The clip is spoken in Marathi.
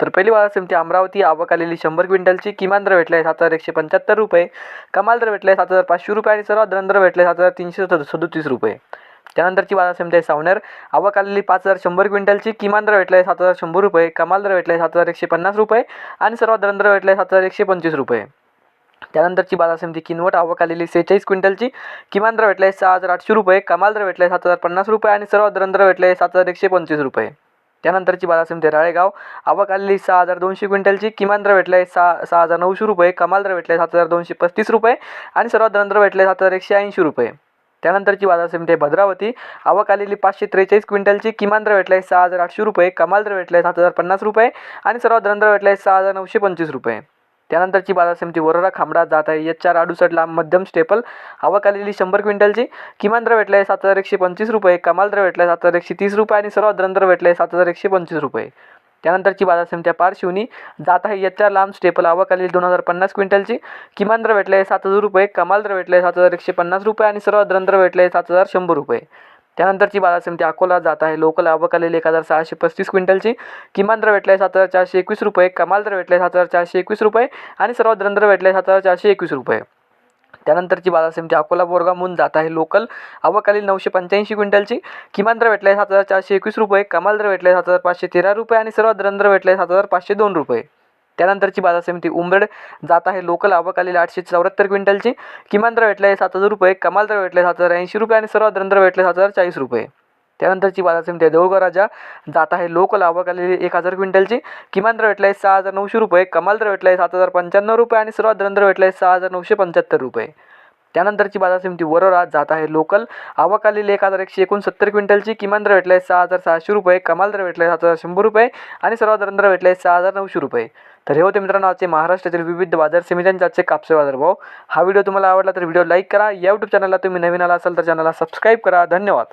तर पहिली बाजार समिती अमरावती आवक आलेली शंभर क्विंटलची किमान दर भेटला आहे सात हजार एकशे पंच्याहत्तर रुपये. कमाल दर भेटला आहे सात हजार पाचशे रुपये आणि सर्वात दर भेटला भेटले सात हजार तीनशे सद- सदोतीस रुपये. त्यानंतरची बाजार समिती आहे सावनेर आवक आलेली पाच हजार शंभर क्विंटलची किमान दर भेटला आहे सात हजार शंभर रुपये. कमाल दर भेटला आहे सात हजार एकशे पन्नास रुपये आणि सर्वात दर भेटला आहे सात हजार एकशे पंचवीस रुपये. त्यानंतरची बाजार समिती किनवट आवक आलेली सेहेचाळीस क्विंटलची किमान दर भेटला आहे सहा हजार आठशे रुपये. कमाल दर भेटला आहे सात हजार पन्नास रुपये आणि सर्वात दर दर भेटला आहे सात हजार एकशे पंचवीस रुपये. त्यानंतरची बाजार समिती राळेगाव. आवक आलेली सहा हजार दोनशे क्विंटलची. किमान दर भेटला आहे सहा सहा हजार नऊशे रुपये. कमाल दर भेटला आहे सात हजार दोनशे पस्तीस रुपये. आणि सर्वात दर दर आहे सात हजार एकशे ऐंशी रुपये. त्यानंतरची बाजार समिती आहे भद्रावती. आवक आलेली पाचशे त्रेचाळीस क्विंटलची. किमान दर भेटला आहे सहा हजार आठशे रुपये. कमाल दर भेटला आहे सात हजार पन्नास रुपये. आणि सर्वात दर दर भेटला आहे सहा हजार नऊशे पंचवीस रुपये. त्यानंतरची बाजार समिती वरोरा खांबडा जात आहे. एच चार अडुसष्ट लांब मध्यम स्टेपल. आवक आलेली शंभर क्विंटलची. किमान दर भेटला आहे सात हजार एकशे पंचवीस रुपये. कमाल दर भेटला आहे सात हजार एकशे तीस रुपये आणि सर्वात दर दर भेटला आहे सात हजार एकशे पंचवीस रुपये. त्यानंतरची बाजार समित्या पारशिवनी जात आहे. एच चार लांब स्टेपल. आवक आलेली दोन हजार पन्नास क्विंटलची. किमान दर भेटला आहे सात हजार रुपये. कमाल दर भेटला आहे सात हजार एकशे पन्नास रुपये आणि सर्वात दर दर भेटला आहे सात हजार शंभर रुपये. त्यानंतरची बाजार समिती अकोला जात आहे. लोकल आवक आलेली एक हजार सहाशे पस्तीस क्विंटलची किमान दर भेटला आहे सात हजार चारशे एकवीस रुपये कमाल दर भेटला आहे सात हजार चारशे एकवीस रुपये आणि सर्वात दर दर भेटला आहे सात हजार चारशे एकवीस रुपये. त्यानंतरची बाजार समिती अकोला बोरगाव म्हणून जात आहे. लोकल आवक आलेली नऊशे पंच्याऐंशी क्विंटलची किमान दर भेटला आहे सात हजार चारशे एकवीस रुपये कमाल दर भेटला आहे सात हजार पाचशे तेरा रुपये आणि सर्वात दर दर भेटला आहे सात हजार पाचशे दोन रुपये. त्यानंतरची बाजार समिती उंबरड जात आहे. लोकल आवक आलेली आठशे चौऱ्याहत्तर क्विंटलची. किमान दर भेटला आहे सात हजार रुपये. कमाल दर भेटला आहे सात हजार ऐंशी रुपये आणि सर्वात दर भेटले सात हजार चाळीस रुपये. त्यानंतरची बाजार समिती आहे देऊळगाव राजा जात आहे. लोकल आवक आलेली एक हजार क्विंटलची. किमान दर भेटला आहे सहा हजार नऊशे रुपये. कमाल दर भेटला आहे सात हजार पंच्याण्णव रुपये आणि सर्वात दर दर भेटला आहे सहा हजार नऊशे पंच्याहत्तर रुपये. त्यानंतरची बाजार समिती वरोरा जात आहे. लोकल आवक आलेली एक हजार एकशे एकोणसत्तर क्विंटलची किमान दर भेटला आहे. सहा हजार सहाशे रुपये. कमाल दर भेटला आहे. सात हजार शंभर रुपये आणि सर्वात दर दर भेटला आहे. सहा हजार नऊशे रुपये. तर हे होते मित्रांनो आजचे महाराष्ट्रातील विविध बाजार समित्यांचे आजचे कापसे बाजार भाव. हा व्हिडिओ तुम्हाला आवडला तर व्हिडिओ लाईक करा. या यूट्यूब चॅनलला तुम्ही नवीन आला असाल तर चॅनलला सबस्क्राईब करा. धन्यवाद.